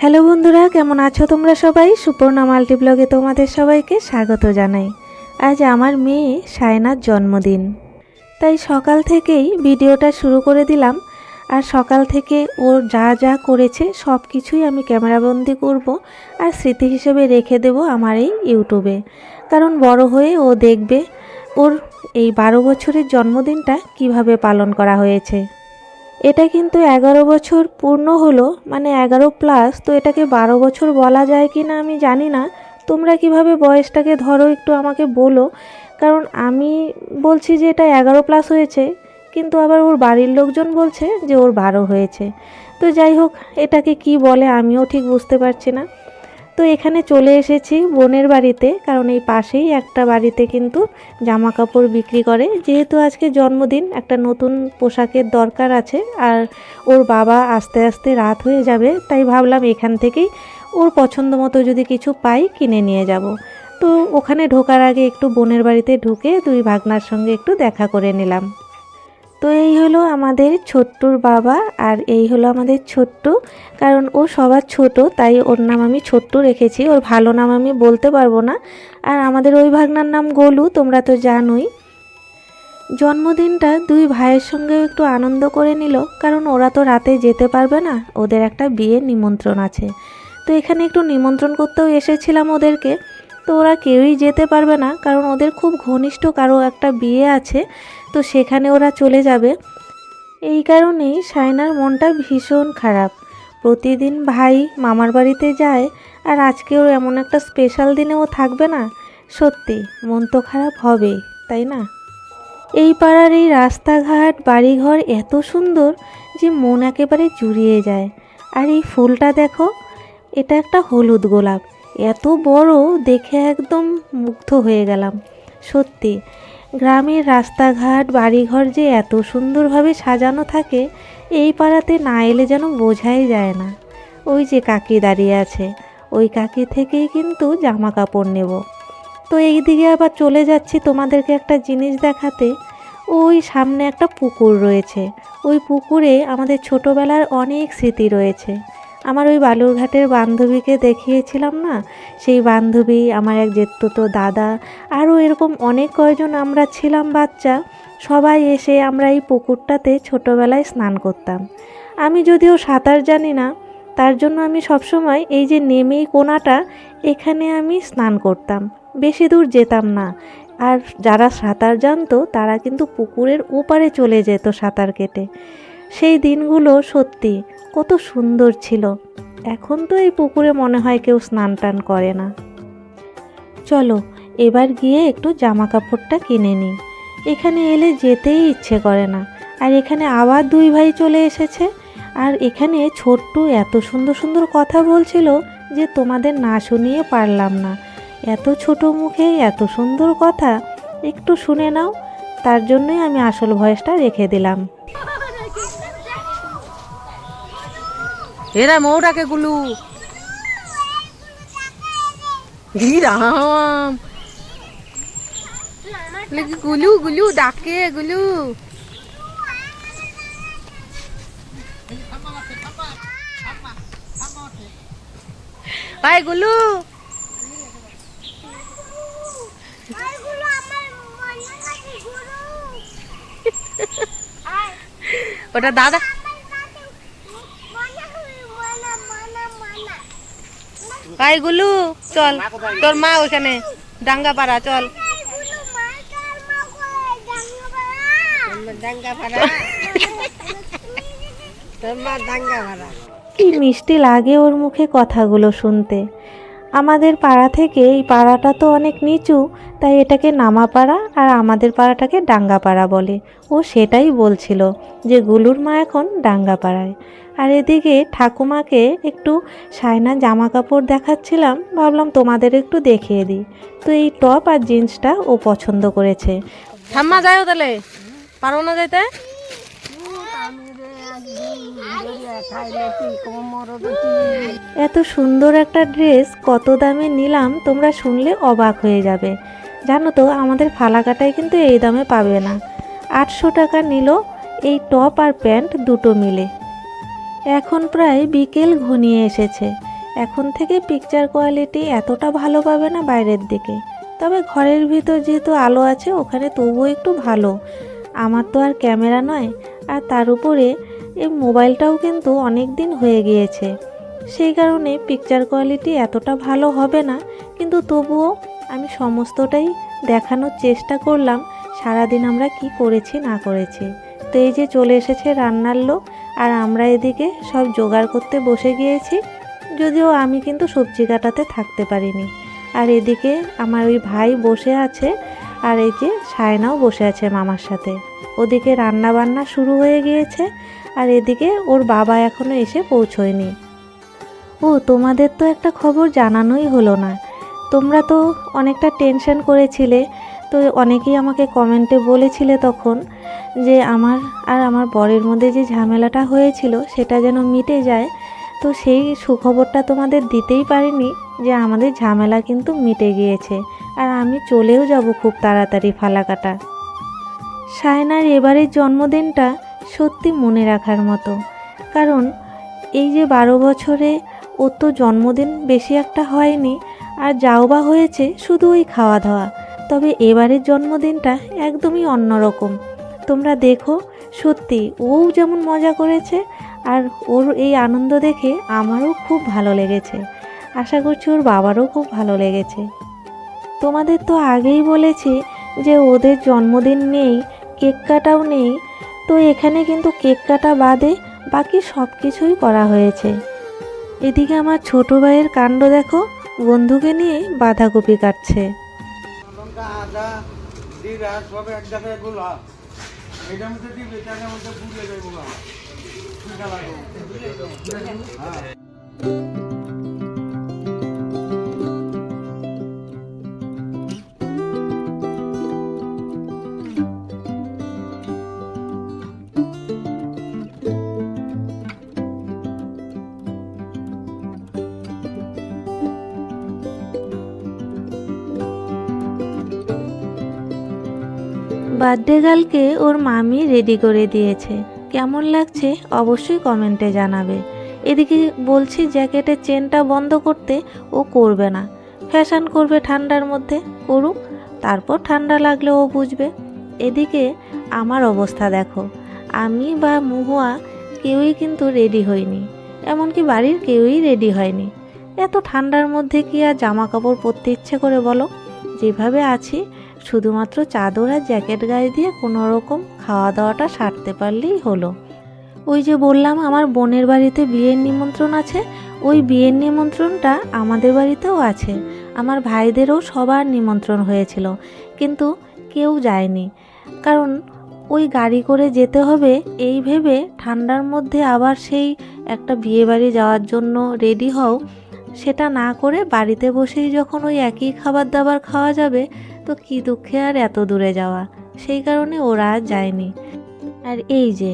Hello বন্ধুরা, কেমন আছো তোমরা সবাই? সুপর্ণা মাল্টি ব্লগে তোমাদের সবাইকে স্বাগত জানাই। আজ আমার মেয়ে সায়নার জন্মদিন। তাই সকাল থেকেই ভিডিওটা শুরু করে দিলাম আর সকাল থেকে ও যা যা করেছে সব কিছুই আমি ক্যামেরাবন্দি করব আর স্মৃতি হিসেবে রেখে দেব আমার এই ইউটিউবে। কারণ বড় হয়ে ও দেখবে ওর এই বারো বছরের জন্মদিনটা কীভাবে পালন করা হয়েছে। এটা কিন্তু এগারো বছর পূর্ণ হলো মানে এগারো প্লাস তো এটাকে বারো বছর বলা যায় কি না আমি জানি না। তোমরা কীভাবে বয়সটাকে ধরো একটু আমাকে বলো। কারণ আমি বলছি যে এটা এগারো প্লাস হয়েছে, কিন্তু আবার ওর বাড়ির লোকজন বলছে যে ওর বারো হয়েছে। তো যাই হোক, এটাকে কি বলে আমিও ঠিক বুঝতে পারছি না। তো এখানে চলে এসেছি বোনের বাড়িতে, কারণ এই পাশেই একটা বাড়িতে কিন্তু জামা কাপড় বিক্রি করে। যেহেতু আজকে জন্মদিন, একটা নতুন পোশাকের দরকার আছে, আর ওর বাবা আস্তে আস্তে রাত হয়ে যাবে, তাই ভাবলাম এখান থেকেই ওর পছন্দ মতো যদি কিছু পাই কিনে নিয়ে যাব। তো ওখানে ঢোকার আগে একটু বোনের বাড়িতে ঢুকে দুই ভাগনার সঙ্গে একটু দেখা করে নিলাম। তো এই হলো আমাদের ছোট্টুর বাবা আর এই হলো আমাদের ছোট্টু। কারণ ও সবার ছোট, তাই ওর নাম আমি ছোট্টু রেখেছি। ওর ভালো নাম আমি বলতে পারব না। আর আমাদের ওই ভাগনার নাম গোলু, তোমরা তো জানোই। জন্মদিনটা দুই ভাইয়ের সঙ্গেও একটু আনন্দ করে নিল। কারণ ওরা তো রাতে যেতে পারবে না, ওদের একটা বিয়ের নিমন্ত্রণ আছে। তো এখানে একটু নিমন্ত্রণ করতেও এসেছিলাম ওদেরকে। তো ওরা কেউই যেতে পারবে না, কারণ ওদের খুব ঘনিষ্ঠ কারও একটা বিয়ে আছে, তো সেখানে ওরা চলে যাবে। এই কারণেই সায়নার মনটা ভীষণ খারাপ। প্রতিদিন ভাই মামার বাড়িতে যায়, আর আজকেও এমন একটা স্পেশাল দিনে ও থাকবে না। সত্যি, মন তো খারাপ হবেই, তাই না? এই পাড়ার এই রাস্তাঘাট, বাড়িঘর এত সুন্দর যে মন একেবারে জুড়িয়ে যায়। আর এই ফুলটা দেখো, এটা একটা হলুদ গোলাপ। এত বড় দেখে একদম মুগ্ধ হয়ে গেলাম। সত্যি, গ্রামের রাস্তাঘাট, বাড়িঘর যে এত সুন্দরভাবে সাজানো থাকে, এই পাড়াতে না এলে যেন বোঝাই যায় না। ওই যে কাকি দাঁড়িয়ে আছে, ওই কাকি থেকেই কিন্তু জামা কাপড় নেব। তো এই দিকে আবার চলে যাচ্ছি তোমাদেরকে একটা জিনিস দেখাতে। ওই সামনে একটা পুকুর রয়েছে, ওই পুকুরে আমাদের ছোটোবেলার অনেক স্মৃতি রয়েছে। আমার ওই বালুরঘাটের বান্ধবীকে দেখিয়েছিলাম না? সেই বান্ধবী, আমার এক জেঠতো দাদা আরও এরকম অনেক কয়জন আমরা ছিলাম বাচ্চা। সবাই এসে আমরা এই পুকুরটাতে ছোটোবেলায় স্নান করতাম। আমি যদিও সাঁতার জানি না, তার জন্য আমি সবসময় এই যে নেমেই কোনাটা, এখানে আমি স্নান করতাম। বেশি দূর যেতাম না। আর যারা সাঁতার জানতো, তারা কিন্তু পুকুরের ওপারে চলে যেত সাঁতার কেটে। সেই দিনগুলো সত্যি কত সুন্দর ছিল। এখন তো এই পুকুরে মনে হয় কেউ স্নান টান করে না। চলো, এবার গিয়ে একটু জামা কাপড়টা কিনে নিই। এখানে এলে যেতেই ইচ্ছে করে না। আর এখানে আবার দুই ভাই চলে এসেছে। আর এখানে ছোট্ট এত সুন্দর সুন্দর কথা বলছিল যে তোমাদের না শুনিয়ে পারলাম না। এত ছোট মুখে এত সুন্দর কথা, একটু শুনে নাও। তার জন্যই আমি আসল ভয়েসটা রেখে দিলাম। এরা মৌটাকে গুলু। হি রাম। লেকি গুলু গুলু ডাকে গুলু। আয় গুলু। ওটা দাদা আয় গুলু, চল। তোর মা ওখানে ডাঙ্গা পাড়া চল। কি মিষ্টি লাগে ওর মুখে কথাগুলো শুনতে। আমাদের পাড়া থেকে এই পাড়াটা তো অনেক নিচু, তাই এটাকে নামা পাড়া আর আমাদের পাড়াটাকে ডাঙ্গা পাড়া বলে। ও সেটাই বলছিল যে গুলুর মা এখন ডাঙ্গা পাড়ায় আর এদিকে ঠাকুমাকে একটু সায়না জামা কাপড় দেখাচ্ছিলাম ভাবলাম তোমাদের একটু দেখিয়ে দিই। তো এই টপ আর জিন্সটা ও পছন্দ করেছে। ঠাম্মা যাও তাহলে। পারো না যাইতে? এত সুন্দর একটা ড্রেস কত দামে নিলাম তোমরা শুনলে অবাক হয়ে যাবে। জানো তো আমাদের ফালাকাটায় কিন্তু এই দামে পাবে না। আটশো টাকা নিল এই টপ আর প্যান্ট দুটো মিলে। এখন প্রায় বিকেল ঘনিয়ে এসেছে। এখন থেকে পিকচার কোয়ালিটি এতটা ভালো পাবে না বাইরের দিকে। তবে ঘরের ভিতর যেহেতু আলো আছে, ওখানে তবুও একটু ভালো। আমার তো আর ক্যামেরা নয়, আর তার উপরে এই মোবাইলটাও কিন্তু অনেক দিন হয়ে গিয়েছে। সেই কারণে পিকচার কোয়ালিটি এতটা ভালো হবে না, কিন্তু তবুও আমি সমস্তটাই দেখানোর চেষ্টা করলাম, সারাদিন আমরা কি করেছি না করেছি। তো এই যে চলে এসেছে রান্নার লোক আর আমরা এদিকে সব জোগাড় করতে বসে গিয়েছি, যদিও আমি কিন্তু সবজি কাটাতে থাকতে পারিনি। আর এদিকে আমার ওই ভাই বসে আছে, আর এই যে সায়নাও বসে আছে মামার সাথে। ওদিকে রান্না বান্না শুরু হয়ে গিয়েছে, আর এদিকে ওর বাবা এখনও এসে পৌঁছয়নি। ও, তোমাদের তো একটা খবর জানানোই হলো না। তোমরা তো অনেকটা টেনশন করেছিলে তো অনেকেই আমাকে কমেন্টে বলেছিলে তখন যে আমার আর আমার বরের মধ্যে যে ঝামেলাটা হয়েছিল সেটা যেন মিটে যায়। তো সেই সুখবরটা তোমাদের দিতেই পারিনি যে আমাদের ঝামেলা কিন্তু মিটে গিয়েছে আর আমি চলেও যাব খুব তাড়াতাড়ি ফালাকাটা। সায়নার এবারের জন্মদিনটা সত্যি মনে রাখার মতো। কারণ এই যে বারো বছরে ওর তো জন্মদিন বেশি একটা হয়নি, আর যাও বা হয়েছে শুধু ওই খাওয়া দাওয়া তবে এবারের জন্মদিনটা একদমই অন্যরকম। তোমরা দেখো, সত্যি ও যেমন মজা করেছে, আর ওর এই আনন্দ দেখে আমারও খুব ভালো লেগেছে। আশা করছি ওর বাবারও খুব ভালো লেগেছে। তোমাদের তো আগেই বলেছি যে ওদের জন্মদিন নেই, কেক কাটাও নেই, তো এখানে কিন্তু কেক কাটা বাদে বাকি সব কিছুই করা হয়েছে। এদিকে আমার ছোট ভাইয়ের কাণ্ড দেখো, বন্ধুকে নিয়ে বাঁধাকপি কাটছে। লঙ্কা আদা জিরা সব এক জায়গায় গোলা এটার মধ্যে দিবে এটার মধ্যে যায় গোলা হ্যাঁ। বার্থডে গার্লকে ওর মামি রেডি করে দিয়েছে। কেমন লাগছে অবশ্যই কমেন্টে জানাবে। এদিকে বলছি জ্যাকেটের চেনটা বন্ধ করতে ও করবে না। ফ্যাশন করবে ঠান্ডার মধ্যে, করুক। তারপর ঠান্ডা লাগলে ও বুঝবে। এদিকে আমার অবস্থা দেখো। আমি বা মুহুয়া কেউই কিন্তু রেডি হইনি। এমনকি বাড়ির কেউই রেডি হয়নি। এত ঠান্ডার মধ্যে কি আর জামা কাপড় পরতে ইচ্ছে করে বলো? যেভাবে আছি শুধুমাত্র চাদর আর জ্যাকেট গায়ে দিয়ে কোনো রকম খাওয়া দাওয়াটা সারতে পারলেই হলো। ওই যে বললাম, আমার বোনের বাড়িতে বিয়ের নিমন্ত্রণ আছে। ওই বিয়ের নিমন্ত্রণটা আমাদের বাড়িতেও আছে। আমার ভাইদেরও সবার নিমন্ত্রণ হয়েছিল। কিন্তু কেউ যায়নি। কারণ ওই গাড়ি করে যেতে হবে, এই ভেবে ঠান্ডার মধ্যে আবার সেই একটা বিয়ে বাড়ি যাওয়ার জন্য রেডি হও। সেটা না করে বাড়িতে বসেই যখন ওই একই খাবার দাবার খাওয়া যাবে তো কি দুঃখে আর এত দূরে যাওয়া? সেই কারণে ওরা আর যায়নি। আর এই যে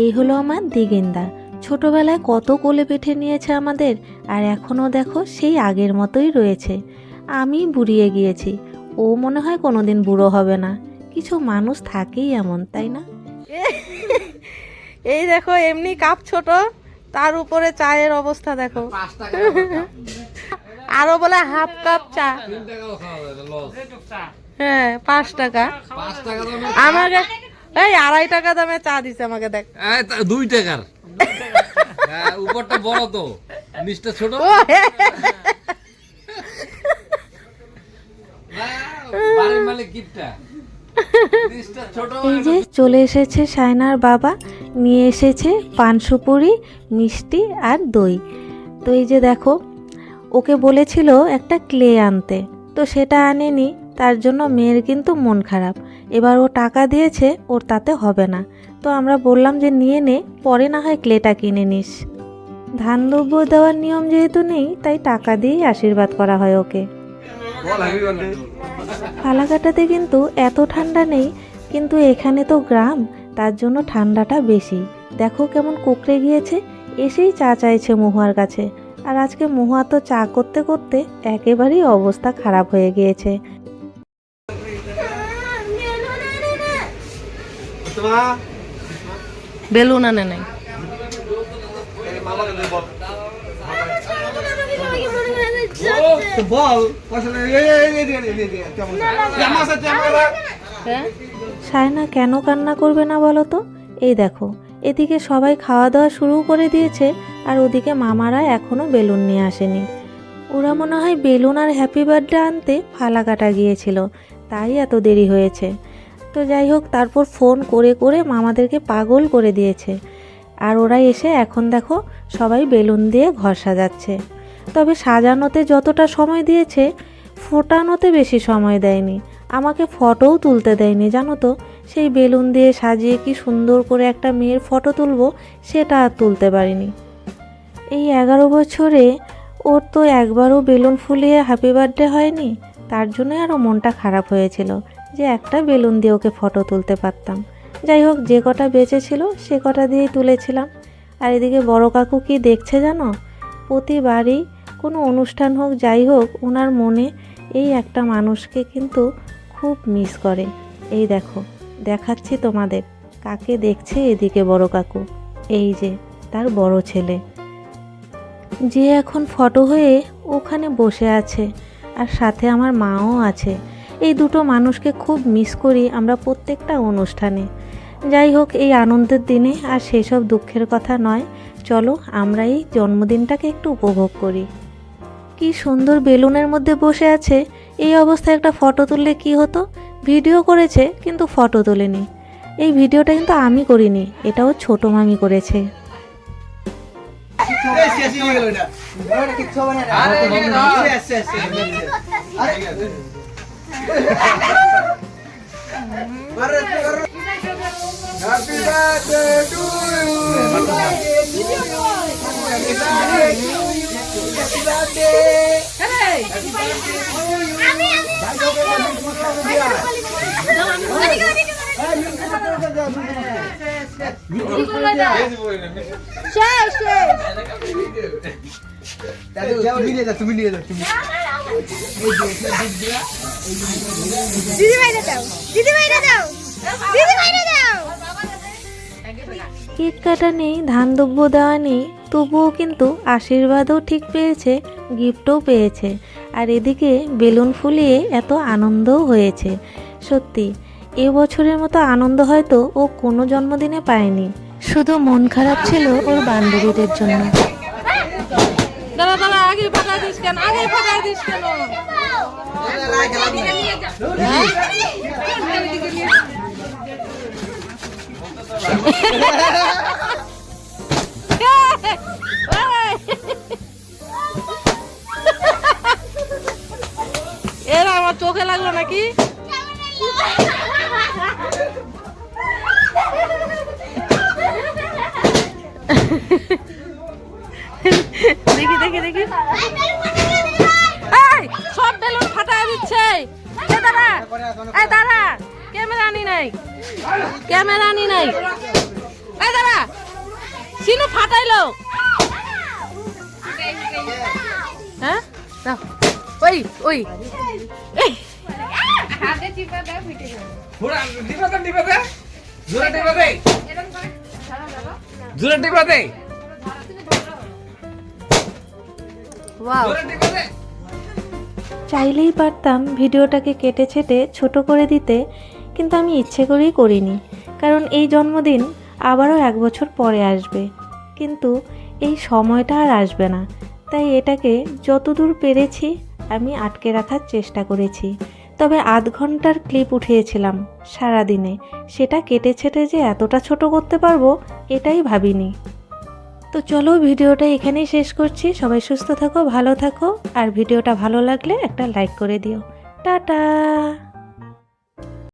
এই হলো আমার দিগিন্দা ছোটবেলায় কত কোলে পেঠে নিয়েছে আমাদের আর এখনও দেখো সেই আগের মতোই রয়েছে। আমি বুড়িয়ে গিয়েছি ও মনে হয় কোনোদিন বুড়ো হবে না। কিছু মানুষ থাকেই এমন তাই না? এই দেখো এমনি কাপ ছোট তার উপরে চায়ের অবস্থা দেখো। আরও বলে হাফ কাপ চা। হ্যাঁ পাঁচ টাকা। আমাকে এই আড়াই টাকা দামে চা দিছে আমাকে দেখ। এই দুই টাকার। হ্যাঁ, উপরটা বড় তো। নিচটা ছোট। ও হে, না, বাড়ির মালিক গিফটটা নিচটা ছোট এই যে চলে এসেছে সায়নার বাবা নিয়ে এসেছে পান সুপুরি মিষ্টি আর দই। তো এই যে দেখো ওকে বলেছিল একটা ক্লে আনতে। তো সেটা আনেনি, তার জন্য মেয়ের কিন্তু মন খারাপ। এবার ও টাকা দিয়েছে, ওর তাতে হবে না। তো আমরা বললাম যে, নিয়ে নে, পরে না হয় ক্লেটা কিনে নিস। ধান দ্রব্য দেওয়ার নিয়ম যেহেতু নেই, তাই টাকা দিয়েই আশীর্বাদ করা হয় ওকে। ফালাকাটাতে কিন্তু এত ঠান্ডা নেই, কিন্তু এখানে তো গ্রাম, তার জন্য ঠান্ডাটা বেশি। দেখো কেমন কুকড়ে গিয়েছে, এসেই চা চাইছে মহুয়ার কাছে। আর আজকে মহুয়া তো চা করতে করতে একেবারেই অবস্থা খারাপ হয়ে গিয়েছে। বেলুন আনে নাই। হ্যাঁ? সায়না কেন কান্না করবে না বলো তো? এই দেখো এদিকে সবাই খাওয়া দাওয়া শুরু করে দিয়েছে আর ওদিকে মামারা এখনও বেলুন নিয়ে আসেনি। ওরা মনে হয় বেলুন আর হ্যাপি বার্থডে আনতে ফালাকাটা গিয়েছিল, তাই এত দেরি হয়েছে। তো যাই হোক, তারপর ফোন করে করে মামাদেরকে পাগল করে দিয়েছে। আর ওরা এসে এখন দেখো সবাই বেলুন দিয়ে ঘর সাজাচ্ছে। তবে সাজানোতে যতটা সময় দিয়েছে, ফোটানোতে বেশি সময় দেয়নি। আমাকে ফটোও তুলতে দেয়নি, জানো তো? সেই বেলুন দিয়ে সাজিয়ে কি সুন্দর করে একটা মেয়ের ফটো তুলবো সেটা আর তুলতে পারিনি। এই এগারো বছরে ওর তো একবারও বেলুন ফুলিয়ে হ্যাপি বার্থডে হয়নি, তার জন্য আরও মনটা খারাপ হয়েছিল যে একটা বেলুন দিয়ে ওকে ফটো তুলতে পারতাম। যাই হোক, যে কটা বেঁচেছিল সে কটা দিয়েই তুলেছিলাম। আর এদিকে বড় কাকু কি দেখছে জানো? প্রতিবারই কোনো অনুষ্ঠান হোক, যাই হোক, ওনার মনে এই একটা মানুষকে কিন্তু খুব মিস করে। এই দেখো। দেখাচ্ছি তোমাদের। কাকে দেখছে এদিকে বড় কাকু? এই যে, তার বড় ছেলে। যে এখন ফটো হয়ে ওখানে বসে আছে, আর সাথে আমার মাও আছে। এই দুটো মানুষকে খুব মিস করি আমরা প্রত্যেকটা অনুষ্ঠানে। যাই হোক, এই আনন্দের দিনে আর সেসব দুঃখের কথা নয়। চলো, আমরা এই জন্মদিনটাকে একটু উপভোগ করি। কি সুন্দর বেলুনের মধ্যে বসে আছে। এই অবস্থায় একটা ফটো তুললে কি হতো? ভিডিও করেছে কিন্তু ফটো তোলেনি। এই ভিডিওটা কিন্তু আমি করিনি এটাও ছোট মামি করেছে। এই শেষ হয়ে গেল এটা ওটা কিচ্ছু হবে না রে। আরে এদিকে দাও। শেষ শেষ শেষ আরে হ্যাপি বার্থডে টু ইউ তুমি নিয়ে যাও কেক কাটা নেই ধান দ্রব্য দেওয়া নেই, তবুও কিন্তু আশীর্বাদও ঠিক পেয়েছে, গিফটও পেয়েছে। আর এদিকে বেলুন ফুলিয়ে এত আনন্দও হয়েছে। সত্যি এবছরের মতো আনন্দ হয়তো ও কোনো জন্মদিনে পায়নি। শুধু মন খারাপ ছিল ওর বান্ধবীদের জন্য। এর আমার চোখে লাগল নাকি? দেখি দেখি দেখি। সব বেলুন ফাটাই দিচ্ছে। দাঁড়া। এই দাঁড়া। ক্যামেরা নাই। ক্যামেরা আনি নাই। এই দাঁড়া। সিনু হ্যাঁ? দাও। ওই। ওই এই, ঘোড়া টিপা দে টিপা দে। জোরে টিপা দে। জোরে টিপা দে। ওয়াও। জোরে টিপা দে। চাইলেই পারতাম ভিডিওটাকে কেটে ছেটে ছোট করে দিতে কিন্তু আমি ইচ্ছে করেই করিনি কারণ এই জন্মদিন আবারও এক বছর পরে আসবে। কিন্তু এই সময়টা আর আসবে না তাই এটাকে যতদূর পেরেছি আমি আটকে রাখার চেষ্টা করেছি। তবে আধ ঘণ্টার ক্লিপ উঠিয়েছিলাম সারাদিনে। সেটা কেটে ছেটে যে এতটা ছোট করতে পারব, এটাই ভাবিনি। তো চলো ভিডিওটা এখানেই শেষ করছি। সবাই সুস্থ থাকো, ভালো থাকো, আর ভিডিওটা ভালো লাগলে একটা লাইক করে দিও। টাটা!